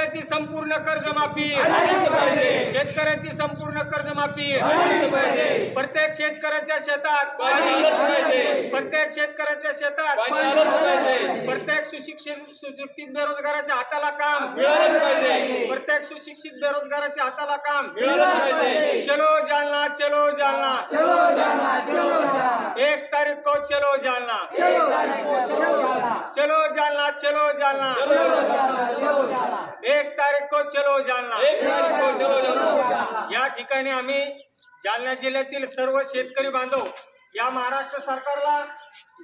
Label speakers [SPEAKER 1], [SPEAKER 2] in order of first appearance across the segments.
[SPEAKER 1] संपूर्ण कर्जमाफी. शेतकऱ्यांची संपूर्ण कर्जमाफी. प्रत्येक शेतकऱ्याच्या शेतात. प्रत्येक शेतकऱ्याच्या शेतात. प्रत्येक सुशिक्षित सुशिक्षित बेरोजगाराच्या हाताला काम. प्रत्येक सुशिक्षित बेरोजगाराच्या हाताला काम. चलो जालना चलो जालना. एक तारीख को चलो जालना. चलो जालना चलो जालना. चलो जालना. या ठिकाणी आम्ही जालना जिल्ह्यातील सर्व शेतकरी बांधव या महाराष्ट्र सरकारला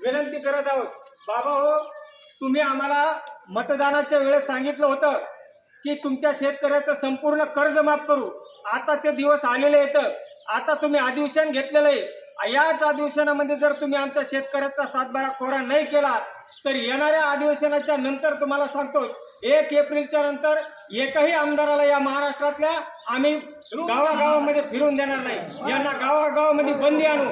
[SPEAKER 1] विनंती करत आहोत. बाबा हो तुम्ही आम्हाला मतदानाच्या वेळेस सांगितलं होतं की तुमच्या शेतकऱ्याचं संपूर्ण कर्ज माफ करू. आता ते दिवस आलेले आहेत. आता तुम्ही अधिवेशन घेतलेलं आहे. याच अधिवेशनामध्ये जर तुम्ही आमच्या शेतकऱ्याचा सातबारा कोरा नाही केला तर येणाऱ्या अधिवेशनाच्या नंतर तुम्हाला सांगतो एक एप्रिलच्या नंतर एकही आमदाराला या महाराष्ट्रातल्या आम्ही गावागावामध्ये फिरून देणार नाही. यांना गावागावामध्ये बंदी आणू.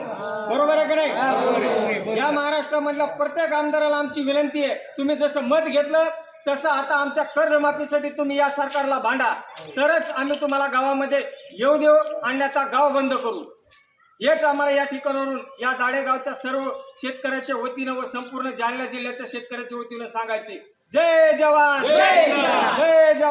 [SPEAKER 1] बरोबर आहे का नाही? या महाराष्ट्रामधल्या प्रत्येक आमदाराला आमची विनंती आहे तुम्ही जसं मत घेतलं तसं आता आमच्या कर्जमाफीसाठी तुम्ही या सरकारला भांडा. तरच आम्ही तुम्हाला गावामध्ये येऊ देऊ आणण्याचा गाव बंद करू. हेच आम्हाला या ठिकाणावरून या दाडेगावच्या सर्व शेतकऱ्याच्या वतीनं व संपूर्ण जालना जिल्ह्याच्या शेतकऱ्याच्या वतीनं सांगायचे. जय जवान! जय जवान!